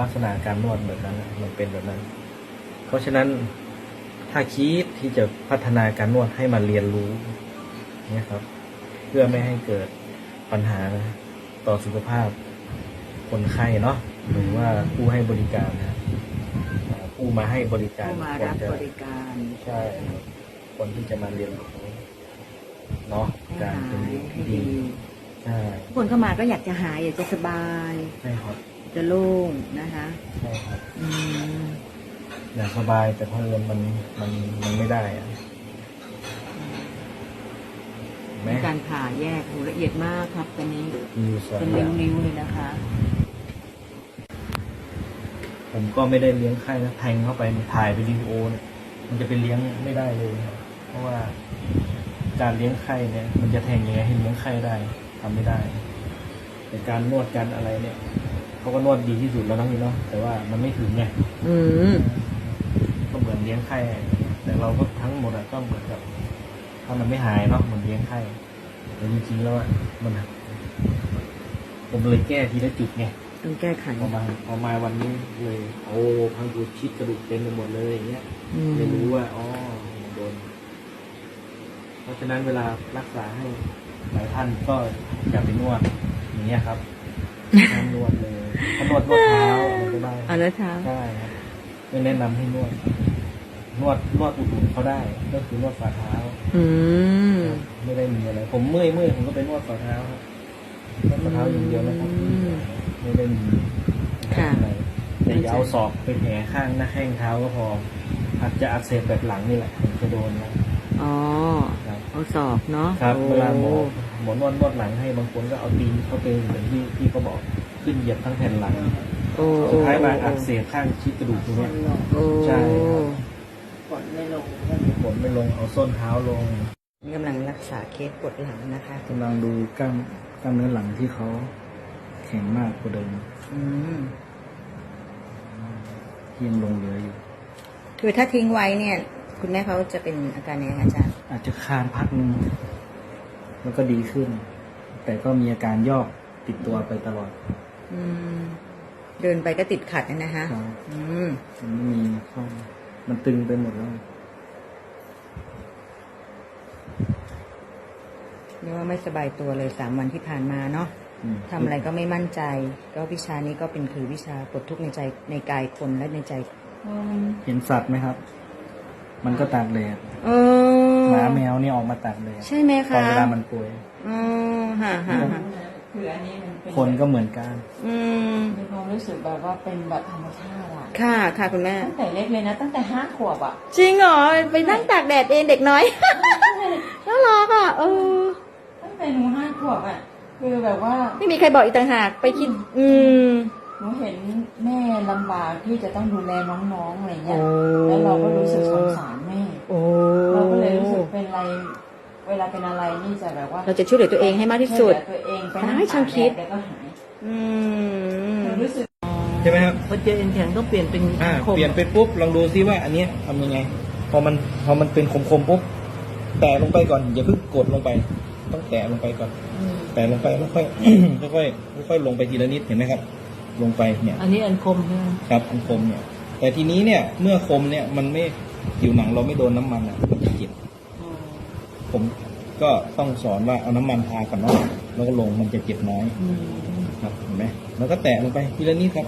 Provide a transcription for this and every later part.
ลักษณะการนวดแบบนั้นน่ะมันเป็นแบบนั้น เพราะฉะนั้นถ้าคิดที่จะพัฒนาการนวดให้มันเรียนรู้เนี่ยครับ เพื่อไม่ให้เกิดปัญหาต่อสุขภาพคนไข้เนาะหรือว่าผู้ให้บริการนะอ่าผู้มาให้บริการผู้มาควรรับจะบริการใช่ครับคนที่จะมาเรียนรู้เนาะให้การหาเป็นยอยู่ให้ที่ดีดีใช่ทุกคนเข้ามาก็อยากจะหายอยากจะสบายใช่ครับ จะโล่งนะคะใช่ครับอืมอยากสบายแต่พอเงินมันมันมันไม่ได้อะเห็นไหมการผ่าแยกโหละเอียดมากครับตอนนี้มีอยู่สองเป็นอย่างนิ้วๆเลยนะคะ ผมก็ไม่ได้เลี้ยงไข้นะแทงเข้าไปถ่ายไปนวิดีโอเนี่ยมันจะไปเลี้ยงไม่ได้เลยครับเพราะว่าการเลี้ยงไข้เนี่ย มันจะแทงยังไงให้เลี้ยงไข้ได้ทำไม่ได้ แต่การนวดการอะไรเนี่ย เขาก็นวดดีที่สุดแล้วนะพี่เนาะแต่ว่ามันไม่ถึงไงอืมก็เหมือนเลี้ยงไข้แต่เราก็ทั้งหมดอะก็เหมือนกับถ้ามันไม่หายเนาะเหมือนเลี้ยงไข้แต่จริงๆแล้วอะมันผมเลยแก้ทีละจุดไงต้องแก้ไขพอมาพอมาวันนี้เลย โอ้พังผืดชิดกระดูกเต็มไปหมดเลยอย่างเงี้ยอืมเลยรู้ว่าอ๋อโดนเพราะฉะนั้นเวลารักษาให้หลายท่านก็อย่าไปนวดอย่างเงี้ยครับห้ามนวดเลยถ้า นวดนวดเท้าอะไรก็ได้เอาแล้วเท้าใช่ครับไม่แนะนำให้นวด นวดนวดอุ่นๆเขาได้ ก็คือนวดฝ่าเท้า อืมไม่ได้มีอะไร ผมเมื่อยเมื่อยผมก็ไปนวดฝ่าเท้าครับนวดฝ่าเท้าอย่างเดียวนะครับอืมไม่ได้มีค่ะอะไรแต่อย่าเอาศอกไปแผลข้างหน้าแข้งเท้าก็พออาจจะอักเสบแบบหลังนี่แหละผมจะโดนนะอ๋อครับเอาศอกเนาะครับโอ้เวลาหมอหมอนวดนวดหลังให้บางคนก็เอาตีนเข้าไปเหมือนที่ที่เขาบอก ขึ้นเหยียบทั้งแผ่นหลังโอ้สุดท้ายมาอักเสบข้างชิดกระดูกตรงเนี้ยโอ้ใช่ครับปวดไม่ลงผลไม่ลงเอาส้นเท้าลงกำลังรักษาเคสปวดหลังนะคะกำลังดูกล้ามกล้ามเนื้อหลังที่เขาแข็งมากกว่าเดิมอืมที่ยังลงเหลืออยู่ คือถ้าทิ้งไว้เนี่ย คุณแม่เขาจะเป็นอาการยังไงคะอาจารย์ อาจจะคานพักหนึ่งแล้วก็ดีขึ้น แต่ก็มีอาการยอกติดตัวไปตลอดอืม เดินไปก็ติดขัดนะฮะครับอืม มันไม่มีช่องมันตึงไปหมดแล้ว เรียกว่าไม่สบายตัวเลยสามวันที่ผ่านมาเนาะอืม ทำอะไรก็ไม่มั่นใจ ก็วิชานี้ก็เป็นคือวิชาปลดทุกข์ในใจในกายคนและในใจคนเห็นสัตว์ไหมครับ มันก็ตากแดดเออหมาแมวนี่ออกมาตากแดดใช่ไหมตอนคะเวลามันป่วย อ๋อฮะฮะฮะ คืออันนี้มันเป็นคนก็เหมือนกัน อืมมีความรู้สึกแบบว่าเป็นแบบธรรมชาติอะค่ะค่ะคุณแม่ ตั้งแต่เล็กเลยนะ ตั้งแต่ห้าขวบอะจริงเหรอไปนั่งตากแดดเองเด็กน้อย น่ารักอะเออตั้งแต่หนูห้าขวบอะคือแบบว่าไม่มีใครบอกอีกต่างหากไปคิด อืมหนูเห็นแม่ลำบากที่จะต้องดูแลน้องๆอะไรโอ้เงี้ยแล้วเราก็รู้สึกสงสารแม่โอ้เราก็เลยรู้สึกเป็นอะไร เวลาเป็นอะไรนี่จะแบบว่าเราจะช่วยเหลือตัวเองให้มากที่สุด ช่วยเหลือตัวเองไปได้นั่งช่างคิดตกแแล้วก็หายอืม หนูรู้สึก ใช่ไหมครับพอเจอเอ็นแข็งต้องเปลี่ยนเป็นอ่าคมเปลี่ยนไปปุ๊บลองดูซิว่าอันเนี้ยทำยังไง พอมันพอมันเป็นคมๆปุ๊บแตะลงไปก่อนอย่าเพิ่งกดลงไป ต้องแตะลงไปก่อน แตะลงไปแล้วค่อย ค่อยๆค่อยๆลงไปทีละนิดเห็นไหมครับ ลงไปเนี่ย อันนี้อันคมใช่ไหมครับอันคมเนี่ย แต่ทีนี้เนี่ยเมื่อคมเนี่ยมันไม่ผิวหนังเราไม่โดนน้ำมันอะมันจะเจ็บ ผมก็ต้องสอนว่าเอาน้ำมันทาก่อนเนาะแล้วก็ลงมันจะเจ็บน้อยอืมครับเห็นไหมแล้วก็แตะลงไปทีละนิดครับ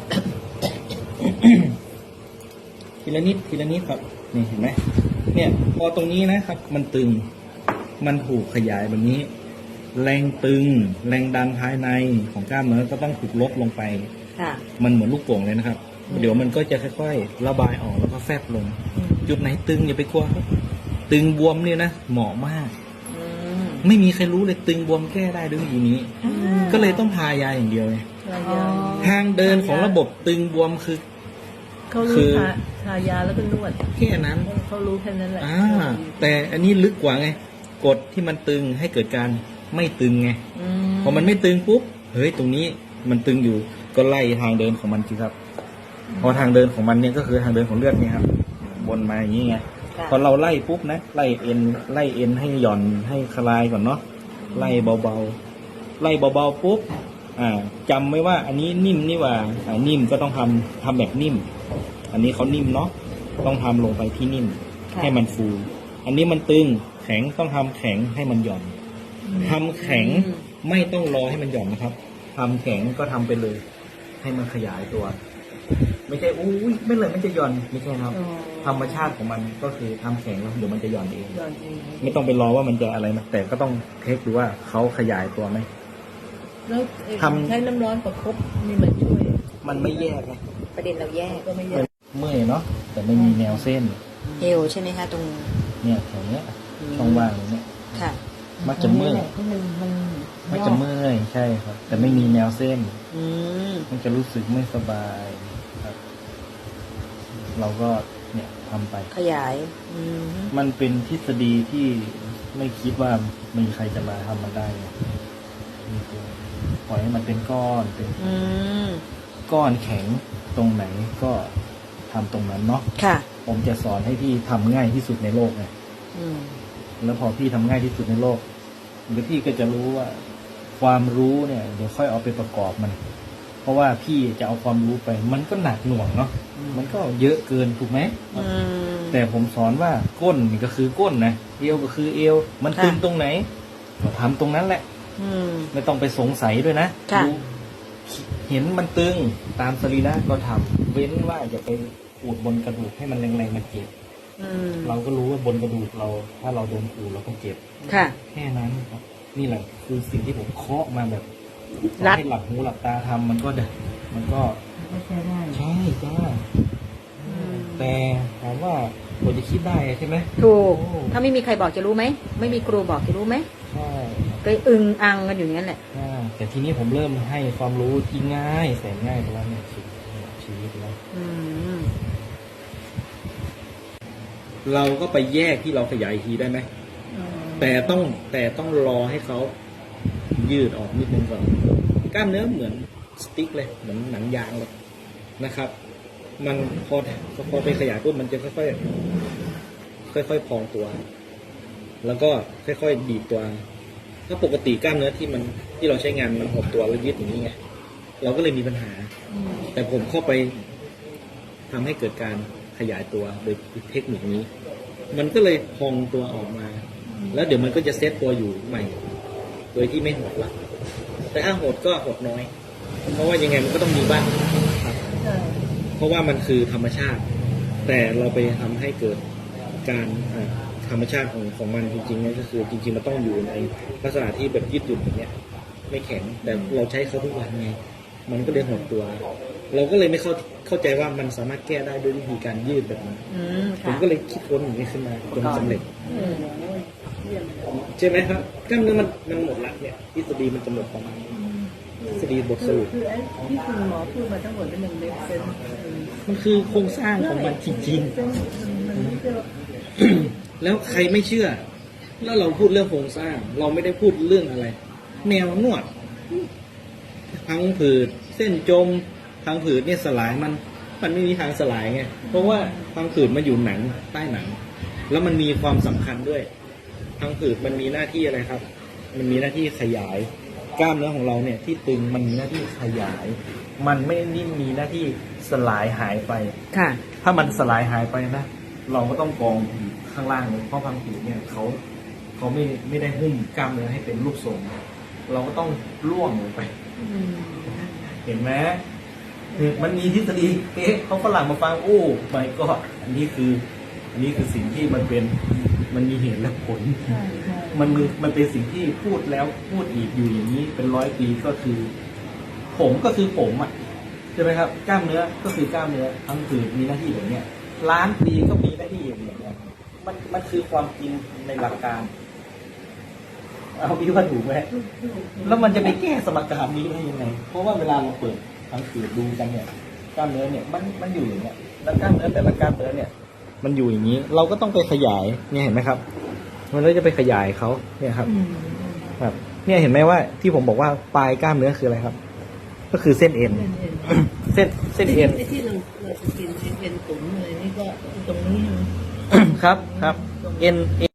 ทีละนิดทีละนิดครับ นี่เห็นไหมเนี่ยพอตรงนี้นะครับ มันตึง มันถูกขยายแบบนี้ แรงตึง แรงดันภายในของกล้ามเนื้อก็ต้องถูกลดลงไปค่ะมันเหมือนลูกโป่งเลยนะครับ เดี๋ยวมันก็จะค่อยๆระบายออกแล้วก็แฟบลง จุดไหนตึงอย่าไปกลัวครับ ตึงบวมเนี่ยนะเหมาะมากอืมไม่มีใครรู้เลยตึงบวมแก้ได้ด้วยวิธีนี้ ก็เลยต้องทายาอย่างเดียวไงอ๋อทางเดินของระบบตึงบวมคือเขาคืรู้อทาทายาแล้วก็นวดแค่นั้นเขารู้แค่นั้นแหละอ่าแต่อันนี้ลึกกว่าไงกดที่มันตึงให้เกิดการไม่ตึงไงอืมพอมันไม่ตึงปุ๊บเฮ้ยตรงนี้มันตึงอยู่ก็ไล่ทางเดินของมันสิครับ พอทางเดินของมันเนี่ยก็คือทางเดินของเลือดเนี่ยครับวนมาอย่างนี้ไงค่ะ พอเราไล่ปุ๊บนะไล่เอ็นไล่เอ็นให้หย่อนให้คลายก่อนเนาะไล่เบาๆไล่เบาๆปุ๊บอ่าจำไว้ว่าอันนี้นิ่มนี่หว่าอ่านิ่มก็ต้องทำทำแบบนิ่ม อันนี้เขานิ่มเนาะต้องทำลงไปที่นิ่มค่ะให้มันฟู อันนี้มันตึงแข็งต้องทำแข็งให้มันหย่อนทำแข็งไม่ต้องรอให้มันหย่อนนะครับทำแข็งก็ทำไปเลย ให้มันขยายตัว ไม่ใช่อุ้ยไม่เลยมันจะหย่อนไม่ใช่ครับอ๋อธรรมชาติของมันก็คือทำแข็งแล้วเดี๋ยวมันจะหย่อนเองย้อนเอง ไม่ต้องไปรอว่ามันจะอะไรนะแต่ก็ต้องเทคดูว่าเขาขยายตัวไหมแล้วไอ้ทำใช้น้ำร้อนประคบนี่มันช่วย มันไม่แยกไงประเด็นเราแยกก็ไม่แยกเมื่อยเนาะแต่ไม่มีแนวเส้น เอวใช่ไหมคะตรง เนี่ยแถวเนี้ยช่องว่างตรงเนี้ยค่ะมักจะเมื่อยที่มันมันมักจะเมื่อยใช่ครับ แต่ไม่มีแนวเส้นอืมมันจะรู้สึกไม่สบายครับ เราก็เนี่ยทำไป ขยาย อืมมันเป็นทฤษฎีที่ไม่คิดว่ามีใครจะมาทำมันได้ไงนี่คือปล่อยให้มันเป็นก้อนเป็นอืมก้อนแข็งตรงไหนก็ทำตรงนั้นเนาะค่ะ ผมจะสอนให้พี่ทำง่ายที่สุดในโลกไงอืมแล้วพอพี่ทำง่ายที่สุดในโลกเดี๋ยวพี่ก็จะรู้ว่า ความรู้เนี่ยเดี๋ยวค่อยเอาไปประกอบมัน เพราะว่าพี่จะเอาความรู้ไป มันก็หนักหน่วงเนาะมันก็เยอะเกินถูกไหมอืมแต่ผมสอนว่าก้นนี่ก็คือก้นนะเอวก็คือเอว มันค่ะตึงตรงไหนก็ทำตรงนั้นแหละ อืมไม่ต้องไปสงสัยด้วยนะค่ะดูเห็นมันตึงตามสรีระก็ทำเว้นว่าอย่าไปขูดบนกระดูกให้มันแรงๆมันเจ็บอืมเราก็รู้ว่าบนกระดูกเรา ถ้าเราโดนขูดเราก็เจ็บค่ะ แค่นั้นครับนี่แหละคือสิ่งที่ผมเคาะมาแบบ รัด ให้หลับหูหลับตาทำมันก็ได้มันก็ก็ใช้ได้ใช่จ้าแต่ถามว่าเราจะคิดได้ใช่ไหมถูกโอ้ถ้าไม่มีใครบอกจะรู้ไหม ไม่มีครูบอกจะรู้ไหมใช่ก็อึงอังกันอยู่อย่างนั้นแหละใช่แต่ทีนี้ผมเริ่มให้ความรู้ที่ง่ายแสนง่ายไปแล้วเนี่ยชีวิตชีวิตแล้ว อืมเราก็ไปแยกที่เราขยายอีกทีได้ไหม แต่ต้องแต่ต้องรอให้เขา ยืดออกนิดนึงก่อน กล้ามเนื้อเหมือนสติ๊กเลยเหมือนหนังยางเลยนะครับ มันพอพอไปขยายปุ๊บมันจะค่อยๆค่อยๆพองตัว แล้วก็ค่อยๆบีบตัว ถ้าปกติกล้ามเนื้อที่มันที่เราใช้งานมันหดตัวแล้วยืดอย่างนี้ไงเราก็เลยมีปัญหา แต่ผมเข้าไปทำให้เกิดการขยายตัวโดยเทคนิคนี้ มันก็เลยพองตัวออกมา แล้วเดี๋ยวมันก็จะเซตตัวอยู่ใหม่ โดยที่ไม่หดละแต่ถ้าหดก็หดน้อย เพราะว่ายังไงมันก็ต้องมีบ้างครับใช่เพราะว่ามันคือธรรมชาติ แต่เราไปทำให้เกิดการอ่าธรรมชาติของของมันจริงๆเนี่ยก็คือจริงๆมันต้องอยู่ในลักษณะที่แบบยืดหยุ่นแบบเนี้ยไม่แข็งแต่เราใช้เขาทุกวันไงมันก็เลยหดตัว เราก็เลยไม่เข้าเข้าใจว่ามันสามารถแก้ได้ด้วยวิธีการยืดแบบนี้อืมผมค่ะก็เลยคิดค้นอย่างนี้ขึ้นมาจนสำเร็จเออ ใช่ไหมครับกล้ามเนื้อมันมันหมดละเนี่ยทฤษฎีมันจะหมดประมาณนี้ทฤษฎีบทสคือรุปคือไอ้ที่คุณหมอพูดมาทั้งหมดนี่มันเล็กเซนมันคือโครงสร้างของมันจริงมันไม่ใช่ว่าๆแล้วใครไม่เชื่อ แล้วเราพูดเรื่องโครงสร้าง เราไม่ได้พูดเรื่องอะไร แนวนวดพังผืดเส้นจมพังผืดเนี่ยสลายมัน มันไม่มีทางสลายไงเพราะว่าพังผืดมันอยู่หนังใต้หนัง แล้วมันมีความสำคัญด้วย พังผืดมันมีหน้าที่อะไรครับ มันมีหน้าที่ขยาย กล้ามเนื้อของเราเนี่ยที่ตึงมันมีหน้าที่ขยาย มันไม่ได้มีหน้าที่สลายหายไป ค่ะ ถ้ามันสลายหายไปนะ เราก็ต้องกองข้างล่างเลยเพราะพังผืดเนี่ยเขาเขาไม่ไม่ได้หุ้มกล้ามเนื้อให้เป็นรูปทรง เราก็ต้องล่วงลงไป เห็นไหมคือมันมีทฤษฎีเอ๊ะเขาฝรั่งมาฟังโอ้ไม่ก็อันนี้คือ อันนี้คือสิ่งที่มันเป็น มันมีเหตุและผลใช่ใช่มันมีมันเป็นสิ่งที่พูดแล้วพูดอีกอยู่อย่างนี้เป็นร้อยปีก็คือ ผมก็คือผมอะใช่ไหมครับ กล้ามเนื้อก็คือกล้ามเนื้อทั้งคือมีหน้าที่แบบเนี้ยล้านปีก็มีหน้าที่อย่างเนี้ยมันมันคือความจริงในหลักการเอาพี่ว่าถูกไหมแล้วมันจะไปแก้สมการนี้ได้ยังไง เพราะว่าเวลาเราเปิดทั้งคือดูกันเนี่ยกล้ามเนื้อเนี่ยมันมันอยู่อย่างเงี้ยแล้วกล้ามเนื้อแต่ละกล้ามเนื้อเนี่ย มันอยู่อย่างนี้ เราก็ต้องไปขยาย เนี่ยเห็นไหมครับ มันก็จะไปขยายเขาเนี่ยครับอืมครับ เนี่ยเห็นไหมว่าที่ผมบอกว่าปลายกล้ามเนื้อคืออะไรครับ ก็คือเส้นเอ็นเอ็นเอ็นเส้นเส้นเอ็นไอ้ที่เราเราจะกินไอ้เอ็นตุ๋นอะไรนี่ก็ตรงนี้ใช่ไหมครับครับ เอ็นเอ็น